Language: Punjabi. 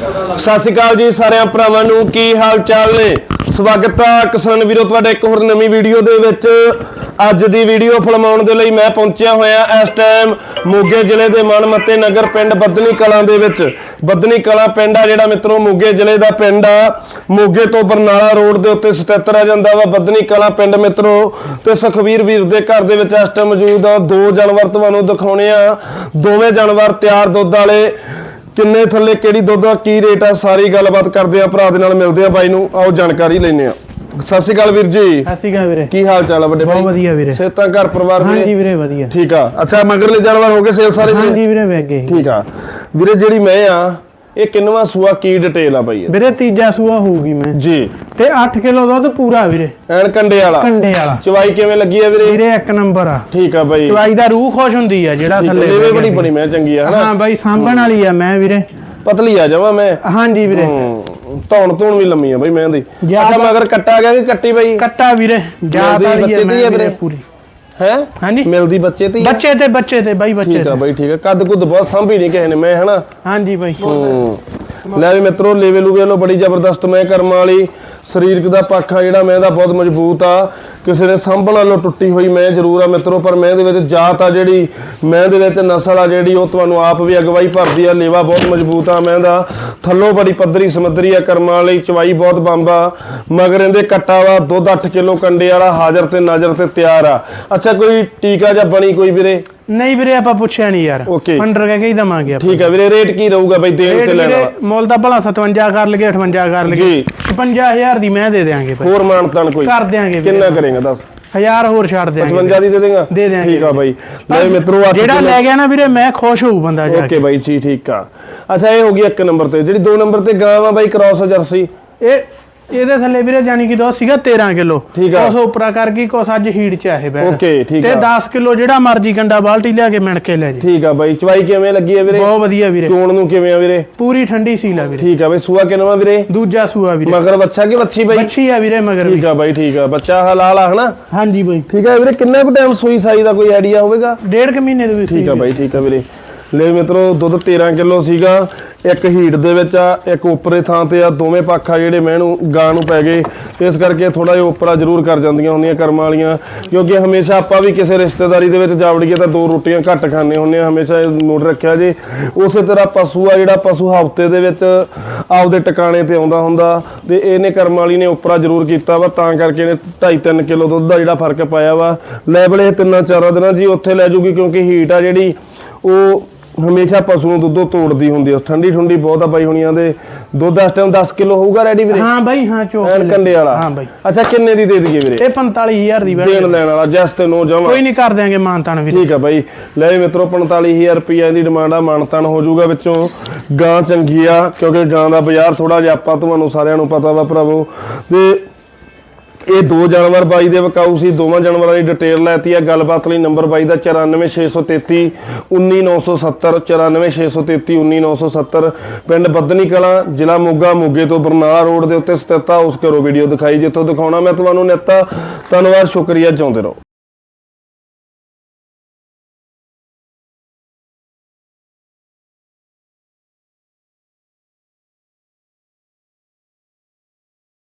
ਸਤਿ ਸ਼੍ਰੀ ਅਕਾਲ ਜੀ ਸਾਰਿਆਂ ਭਰਾਵਾਂ ਨੂੰ, ਕੀ ਹਾਲ ਚਾਲ ਨੇ? ਸਵਾਗਤ ਹੈ ਕਿਸਾਨ ਵੀਰੋ, ਤੁਹਾਡਾ ਇੱਕ ਹੋਰ ਨਵੀਂ ਵੀਡੀਓ ਦੇ ਵਿੱਚ। ਅੱਜ ਦੀ ਵੀਡੀਓ ਫਿਲਮਾਉਣ ਦੇ ਲਈ ਮੈਂ ਪਹੁੰਚਿਆ ਹੋਇਆ ਇਸ ਟਾਈਮ ਮੋਗੇ ਜ਼ਿਲ੍ਹੇ ਦੇ ਮਨਮੱਤੇ ਨਗਰ ਪਿੰਡ ਬੱਦਨੀ ਕਲਾਂ ਦੇ ਵਿੱਚ। ਬੱਦਨੀ ਕਲਾਂ ਪਿੰਡ ਆ ਜਿਹੜਾ ਮਿੱਤਰੋ, ਮੋਗੇ ਜ਼ਿਲ੍ਹੇ ਦਾ ਪਿੰਡ ਆ। ਮੋਗੇ ਤੋਂ ਬਰਨਾਲਾ ਰੋਡ ਦੇ ਉੱਤੇ ਸਥਿਤ ਰਹਿ ਜਾਂਦਾ ਵਾ ਬੱਦਨੀ ਕਲਾਂ ਪਿੰਡ ਮਿੱਤਰੋ। ਤੇ ਸੁਖਵੀਰ ਵੀਰ ਦੇ ਘਰ ਦੇ ਵਿੱਚ ਇਸ ਟਾਈਮ ਮੌਜੂਦ ਆ। ਦੋ ਜਾਨਵਰ ਤੁਹਾਨੂੰ ਦਿਖਾਉਣੇ ਆ। ਦੋਵੇਂ ਜਾਨਵਰ ਤਿਆਰ ਦੁੱਧ ਵਾਲੇ ਕਿੰਨੇ ਥੱਲੇ ਕਿਹੜੀ ਦੁੱਧ ਦਾ ਕੀ ਰੇਟ ਆ ਸਾਰੀ ਗੱਲਬਾਤ ਕਰਦੇ ਆ ਭਰਾ ਦੇ ਨਾਲ ਮਿਲਦੇ ਆ ਬਾਈ ਨੂੰ। ਆਓ ਜਾਣਕਾਰੀ ਲੈਣੇ ਆ ਸਤਿ ਸ਼੍ਰੀ ਅਕਾਲ ਵੀਰ ਜੀ। ਸਤਿ ਸ਼੍ਰੀ ਅਕਾਲ ਵੀਰੇ। ਕੀ ਹਾਲ ਚਾਲ ਆ ਵੱਡੇ ਬਹੁਤ ਭਾਈ? ਵਧੀਆ ਵੀਰੇ। ਸਿਹਤਾਂ ਘਰ ਪਰਿਵਾਰ ਹਾਂਜੀ ਵੀਰੇ? ਵੀਰੇ ਵਧੀਆ। ਠੀਕ ਆ। ਅੱਛਾ ਮਗਰਲੇ ਜਾਨਵਰ ਹੋ ਗਏ ਸੇਲ ਸਾਰੇ ਵੀਰੇ? ਹਾਂਜੀ ਵੀਰੇ ਵੇਖ ਗਏ ਠੀਕ ਆ। ਵੀਰੇ ਜਿਹੜੀ ਮੈਂ ਆ ਇਹ ਕਿੰਨਵਾ ਸੂਆ ਕੀ ਡਿਟੇਲ ਆ ਇਹ? ਵੀਰੇ ਤੀਜਾ ਸੂਆ ਹੋਊਗੀ ਮੈਂ। ਜੀ। ਤੇ 8 ਕਿਲੋ ਦੁੱਧ ਪੂਰਾ ਵੀਰੇ। ਐਨ ਕੰਡੇ ਵਾਲਾ? ਕੰਡੇ ਵਾਲਾ। ਚਵਾਈ ਕਿਵੇਂ ਲੱਗੀ ਆ ਵੀਰੇ? ਵੀਰੇ ਇੱਕ ਨੰਬਰ ਆ। ਠੀਕ ਆ ਬਾਈ। ਚਵਾਈ ਦਾ ਰੂਹ ਖੁਸ਼ ਹੁੰਦੀ ਆ ਜਿਹੜਾ ਥੱਲੇ ਲੇਵੇ ਬੜੀ ਬਣੀ ਮੈਂ ਚੰਗੀ ਆ ਹਨਾ? ਹਾਂ ਬਾਈ ਸਾਂਭਣ ਵਾਲੀ ਆ ਮੈਂ ਵੀਰੇ। ਪਤਲੀ ਆ ਜਾਵਾਂ ਮੈਂ? ਹਾਂਜੀ ਵੀਰੇ। ਧੌਣ ਧੌਣ ਵੀ ਲੰਮੀ ਆ ਬਾਈ ਮੈਂ ਦੀ ਜ਼ਿਆਦਾ- ਅੱਛਾ ਮਗਰ ਕੱਟਾ ਗਿਆ ਕਿ ਕੱਟੀ ਬਾਈ? ਕੱਟਾ ਵੀਰੇ ਜਾਤ ਮਿਲਦੀ ਵਾਲੀ ਬੱਚੇ ਆ ਦੀ ਮੈਂ ਆ ਵੀਰੇ? ਵੀਰੇ? ਪੂਰੀ। ਹੈ? ਹਾਂਜੀ। ਮਿਲਦੀ ਬੱਚੇ ਤੇ ਹੀ ਆ? ਬੱਚੇ ਤੇ ਬੱਚੇ ਤੇ ਬਾਈ ਬੱਚੇ ਠੀਕ ਆ ਤੇ। ਬਾਈ ਠੀਕ ਆ। ਕੱਦ ਕੁੱਦ ਬਹੁਤ ਸੰਭੀ ਨਹੀਂ ਕਿਸੇ ਨੇ ਮੈਂ ਹਨਾ? ਹਾਂਜੀ ਬਾਈ। ਹੂੰ। ਲੈ ਵੀ ਮਿੱਤਰੋ ਲੈਵਲ ਲੂਵੇ ਲੋ ਬੜੀ ਜ਼ਬਰਦਸਤ ਮੈਂ ਕਰਮ ਵਾਲੀ ਸਰੀਰਕ ਦਾ ਪੱਖ ਆ ਜਿਹੜਾ ਮੈਂ ਦਾ ਬਹੁਤ ਮਜ਼ਬੂਤ ਆ। ਕਿਸੇ ਨੇ ਸਾਂਭਣ ਨਾਲੋਂ ਟੁੱਟੀ ਹੋਈ ਮੈਂ ਜ਼ਰੂਰ ਆ ਮਿੱਤਰੋ ਪਰ ਮੈਂ ਦੇ ਵਿੱਚ ਜਾਤ ਆ ਜਿਹੜੀ ਮੈਂ ਦੇ ਵਿੱਚ ਨਸਲ ਆ ਜਿਹੜੀ ਉਹ ਤੁਹਾਨੂੰ ਆਪ ਵੀ ਅਗਵਾਈ ਭਰਦੀ ਆ ਲੇਵਾ ਬਹੁਤ ਮਜ਼ਬੂਤ ਆ ਮੈਂ ਦਾ ਥੱਲੋਂ ਬੜੀ ਪੱਧਰੀ ਸਮੱਧਰੀ ਆ ਕਰਮਾਂ ਵਾਲੀ ਚਵਾਈ ਬਹੁਤ ਬੰਬਾ ਮਗਰ ਇਹਦੇ ਕੱਟਾ ਵਾ ਦੁੱਧ 8 ਕਿਲੋ ਕੰਡੇ ਵਾਲਾ ਹਾਜ਼ਰ ਤੇ ਨਾਜ਼ਰ ਤੇ ਤਿਆਰ ਆ। ਅੱਛਾ ਕੋਈ ਟੀਕਾ ਜਾਂ ਬਣੀ ਕੋਈ ਵੀਰੇ? ਨਹੀਂ ਵੀਰੇ ਆਪਾਂ ਪੁੱਛਿਆ ਨਹੀਂ ਯਾਰ। Okay। ਪੰਡਰ ਕਹਿ ਕੇ ਹੀ ਦਵਾਂਗੇ ਆਪਾਂ। ਠੀਕ ਆ ਵੀਰੇ ਰੇਟ ਕੀ ਰਹੂਗਾ ਬਈ ਦੇਣ ਤੇ ਲੈਣ ਵਾਲਾ? ਮੁੱਲ ਦਾ ਭਲਾ 57 ਕਰ ਲਗੇ 58 ਕਰ ਲਗੇ ਜੀ। 55000 ਦੀ ਮੈਂ ਦੇ ਦਿਆਂਗੇ ਭਾਈ। ਹੋਰ ਮਾਨਤਾਨ ਕੋਈ? ਕਰ ਦਿਆਂਗੇ ਵੀਰੇ। ਕਿੰਨਾ ਕਰੇਗਾ ਦੱਸ? ਹਜ਼ਾਰ ਹੋਰ ਛੱਡ ਦਿਆਂਗੇ। 55 ਦੀ ਦੇ ਦੇਗਾ? ਦੇ ਦਿਆਂਗੇ। ਠੀਕ ਆ ਬਾਈ ਲੈ ਮਿੱਤਰੋ ਅੱਠ ਜਿਹੜਾ ਲੈ ਗਿਆ ਨਾ ਵੀਰੇ ਮੈਂ ਖੁਸ਼ ਹੋਊ ਬੰਦਾ ਜਾ ਓਕੇ ਕੇ। ਬਾਈ ਜੀ ਠੀਕ ਆ। ਅੱਛਾ ਇਹ ਹੋ ਗਈ ਇੱਕ ਨੰਬਰ ਤੇ। ਜਿਹੜੀ ਦੋ ਨੰਬਰ ਤੇ ਗਾਂ ਵਾ ਬਾਈ ਕ੍ਰਾਸ ਜਰਸੀ ਇਹ ਇਹਦੇ ਥੱਲੇ ਵੀਰੇ ਜਾਨੀ ਕਿ ਦੋ ਸੀਗਾ 13 ਕਿਲੋ। ਠੀਕ ਆ। ਉਸ ਉਪਰਾ ਕਰ ਗਈ ਕੁਛ ਅੱਜ ਹੀਟ ਚ ਆਏ ਬੈਠ। ਓਕੇ, ਠੀਕ ਤੇ ਆ। 10 ਕਿਲੋ ਜਿਹੜਾ ਮਰਜ਼ੀ ਗੰਡਾ ਬਾਲਟੀ ਲਿਆ ਕੇ ਮਿਣ ਕੇ ਲੈ ਜੀ। ਠੀਕ ਆ ਬਾਈ ਚਵਾਈ ਕਿਵੇਂ ਲੱਗੀ ਆ ਵੀਰੇ? ਬਹੁਤ ਵਧੀਆ ਵੀਰੇ। ਚੋਣ ਨੂੰ ਕਿਵੇਂ ਆ ਵੀਰੇ? ਪੂਰੀ ਠੰਡੀ ਸੀਲ ਆ ਵੀਰੇ। ਠੀਕ ਆ ਬਾਈ ਸੂਆ ਕਿੰਨਵਾ ਵੀਰੇ? ਦੂਜਾ ਸੂਆ ਵੀਰੇ। ਮਗਰ ਬੱਚਾ ਕਿ ਬੱਚੀ ਬਾਈ? ਬੱਚੀ ਆ ਵੀਰੇ ਮਗਰ ਠੀਕ ਆ ਬਾਈ ਠੀਕ ਆ। ਬੱਚਾ ਹਲਾਲ ਆ ਹਨਾ? ਹਾਂਜੀ ਬਾਈ। ਠੀਕ ਆ ਵੀਰੇ ਕਿੰਨੇ ਕੁ ਟਾਈਮ ਸੂਈ ਸਾਈ ਦਾ ਕੋਈ ਆਈਡੀਆ ਹੋਵੇਗਾ? ਡੇਢ ਕੁ ਮਹੀਨੇ ਦੇ ਵਿੱਚ ਠੀਕ ਆ ਬਾਈ ਠੀਕ ਆ ਵੀਰੇ। ਲੈ ਮਿੱਤਰੋ ਦੁੱਧ 13 ਕਿਲੋ ਸੀਗਾ। ਇੱਕ ਹੀਟ ਦੇ ਵਿੱਚ ਆ, ਇੱਕ ਉੱਪਰੇ ਥਾਂ ਤੇ ਆ, ਦੋਵੇਂ ਪੱਖ ਆ ਜਿਹੜੇ ਮੈਨੂੰ ਗਾਂ ਨੂੰ ਪੈ ਗਏ। ਇਸ ਕਰਕੇ ਥੋੜਾ ਜਿਹਾ ਉੱਪਰਾ ਜ਼ਰੂਰ ਕਰ ਜਾਂਦੀਆਂ ਹੁੰਦੀਆਂ ਕਰਮਾਂ ਵਾਲੀਆਂ, ਕਿਉਂਕਿ ਹਮੇਸ਼ਾ ਆਪਾਂ ਵੀ ਕਿਸੇ ਰਿਸ਼ਤੇਦਾਰੀ ਦੇ ਵਿੱਚ ਜਾਵੜੀਏ ਤਾਂ ਦੋ ਰੋਟੀਆਂ ਘੱਟ ਖਾਣੇ ਹੁੰਦੇ ਆ, ਹਮੇਸ਼ਾ ਇਹ ਨੋਟ ਰੱਖਿਆ ਜੀ। ਉਸੇ ਤਰ੍ਹਾਂ ਪਸ਼ੂ ਆ ਜਿਹੜਾ ਪਸ਼ੂ ਹਫ਼ਤੇ ਦੇ ਵਿੱਚ ਆਪਦੇ ਟਿਕਾਣੇ ਤੇ ਆਉਂਦਾ ਹੁੰਦਾ ਤੇ ਇਹਨੇ ਕਰਮ ਵਾਲੀ ਨੇ ਉੱਪਰਾ ਜ਼ਰੂਰ ਕੀਤਾ ਵਾ, ਤਾਂ ਕਰਕੇ ਇਹਨੇ 2.5-3 ਕਿਲੋ ਦੁੱਧ ਦਾ ਜਿਹੜਾ ਫ਼ਰਕ ਪਾਇਆ ਵਾ। ਲੈਵਲ ਇਹ ਤਿੰਨਾਂ ਚਾਰਾਂ ਦਿਨਾਂ ਜੀ ਉੱਥੇ ਲੈ ਜੂਗੀ, ਕਿਉਂਕਿ ਹੀਟ ਆ ਜਿਹੜੀ, ਉਹ ਹਮੇਸ਼ਾ ਪਸ਼ੂ ਨੂੰ ਦੁੱਧੋਂ ਤੋੜਦੀ ਹੁੰਦੀ ਆ। ਠੰਡੀ ਠੰਡੀ ਬਹੁਤ ਆ ਬਾਈ ਹੁਣੀਆਂ ਦੇ। ਦੁੱਧ ਇਸ ਟਾਈਮ 10 ਕਿਲੋ ਹੋਊਗਾ ਰੈਡੀ ਵੀਰੇ? ਹਾਂ ਬਾਈ ਹਾਂ ਚੋ ਐਨ ਕੰਡੇ ਵਾਲਾ। ਹਾਂ ਬਾਈ। ਅੱਛਾ ਕਿੰਨੇ ਦੀ ਦੇ ਦਈਏ ਵੀਰੇ? ਇਹ 45000 ਦੀ ਬੈਠ ਦੇਣ ਲੈਣ ਵਾਲਾ ਜਸ ਤੇ ਨੋ ਜਮਾ ਕੋਈ ਨਹੀਂ ਕਰ ਦਿਆਂਗੇ ਮਾਨਤਾਨ ਵੀਰੇ। ਠੀਕ ਆ ਬਾਈ। ਲੈ ਮਿੱਤਰੋ 45000 ਰੁਪਈਆ ਦੀ ਡਿਮਾਂਡ ਆ ਮਾਨਤਾਨ ਹੋ ਜਾਊਗਾ ਵਿੱਚੋਂ। ਗਾਂ ਚੰਗੀ ਆ ਕਿਉਂਕਿ ਗਾਂ ਦਾ ਬਾਜ਼ਾਰ ਥੋੜਾ ਜਿਹਾ ਆਪਾਂ ਤੁਹਾਨੂੰ ਸਾਰਿਆਂ ਨੂੰ ਪਤਾ ਵਾ ਭਰਾਵੋ। ਤੇ ਇਹ ਦੋ ਜਾਨਵਰ ਬਾਈ ਦੇ ਵਿਕਾਊ ਸੀ, ਦੋਵਾਂ ਜਾਨਵਰਾਂ ਦੀ ਡਿਟੇਲ ਲੈਤੀ ਆ ਗੱਲਬਾਤ ਲਈ ਨੰਬਰ ਬਾਈ ਦਾ 94633 19970 94633 19970 ਪਿੰਡ ਬੱਦਨੀ ਕਲਾਂ, ਜ਼ਿਲ੍ਹਾ ਮੋਗਾ, ਮੋਗੇ ਤੋਂ ਬਰਨਾਲਾ ਰੋਡ ਦੇ ਉੱਤੇ ਸਥਿਤ ਆ। ਉਸ ਕਰੋ ਵੀਡੀਓ ਦਿਖਾਈ, ਜਿੱਥੋਂ ਦਿਖਾਉਣਾ ਮੈਂ ਤੁਹਾਨੂੰ ਨਿੱਤਾ ਧੰਨਵਾਦ, ਸ਼ੁਕਰੀਆ ਚਾਹੁੰਦੇ ਰਹੋ।